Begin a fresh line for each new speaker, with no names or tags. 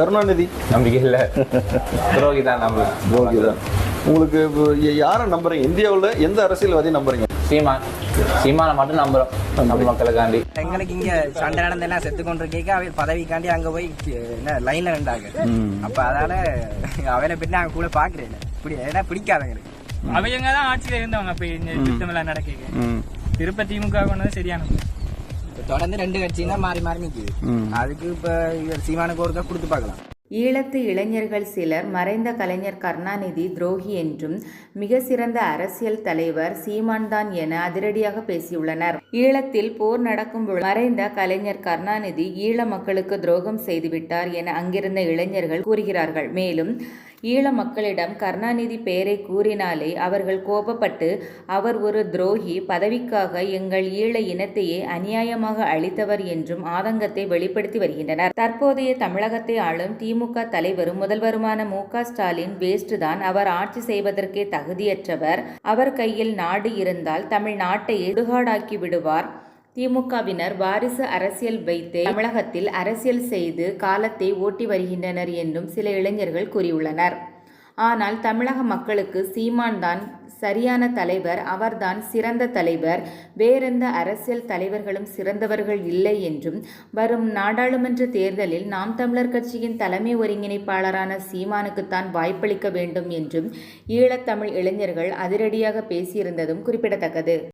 கருணாநிதி.
நம்பிக்கை இல்லை. துரோகி தான் நம்புறேன்
துரோகி தான். உங்களுக்கு யாரை நம்புறீங்க? இந்தியாவில் எந்த அரசியல்வாதி நம்புறீங்க?
சீமான் சீமானை மட்டும் நம்புறோம். நம்ம மக்களுக்காண்டி.
எங்களுக்கு இங்க சண்டை நடந்தெல்லாம் செத்து கொண்டு கேட்க அவர் பதவிக்காண்டி அங்க போய் என்ன லைன்ல நின்றாங்க. அப்ப அதனால அவனை பின்ன அங்க கூட பாக்குறேன் இப்படி ஏன்னா பிடிக்காது எங்களுக்கு
அவங்க தான் ஆட்சியில இருந்தவங்க அப்ப இந்த திட்டமெல்லாம் நடக்க திருப்ப திமுக கொண்டது சரியானது
தொடர்ந்து ரெண்டு கட்சியும் தான் மாறி மாறி நிக்குது. அதுக்கு இப்ப இவர் சீமானுக்கு ஒருக்கா கொடுத்து பார்க்கலாம்.
ஈழத்து இளைஞர்கள் சிலர் மறைந்த கலைஞர் கருணாநிதி துரோகி என்றும் மிக சிறந்த அரசியல் தலைவர் சீமான்தான் என அதிரடியாக பேசியுள்ளனர். ஈழத்தில் போர் நடக்கும் பொழுது மறைந்த கலைஞர் கருணாநிதி ஈழ மக்களுக்கு துரோகம் செய்துவிட்டார் என அங்கிருந்த இளைஞர்கள் கூறுகிறார்கள். மேலும் ஈழ மக்களிடம் கருணாநிதி பெயரை கூறினாலே அவர்கள் கோபப்பட்டு அவர் ஒரு துரோகி பதவிக்காக எங்கள் ஈழ இனத்தையே அநியாயமாக அழித்தவர் என்றும் ஆதங்கத்தை வெளிப்படுத்தி வருகின்றனர். தற்போதைய தமிழகத்தை ஆளும் திமுக தலைவரும் முதல்வருமான மு. க. ஸ்டாலின் வேஸ்ட் தான் அவர் ஆட்சி செய்வதற்கே தகுதியற்றவர். அவர் கையில் நாடு இருந்தால் தமிழ்நாட்டையே இடுகாடாக்கி விடுவார். திமுகவினர் வாரிசு அரசியல் வைத்து தமிழகத்தில் அரசியல் செய்து காலத்தை ஓட்டி வருகின்றனர் என்றும் சில இளைஞர்கள் கூறியுள்ளனர். ஆனால் தமிழக மக்களுக்கு சீமான்தான் சரியான தலைவர் அவர்தான் சிறந்த தலைவர். வேறெந்த அரசியல் தலைவர்களும் சிறந்தவர்கள் இல்லை என்றும் வரும் நாடாளுமன்ற தேர்தலில் நாம் தமிழர் கட்சியின் தலைமை ஒருங்கிணைப்பாளரான சீமானுக்குத்தான் வாய்ப்பளிக்க வேண்டும் என்றும் ஈழத்தமிழ் இளைஞர்கள் அதிரடியாக பேசியிருந்ததும் குறிப்பிடத்தக்கது.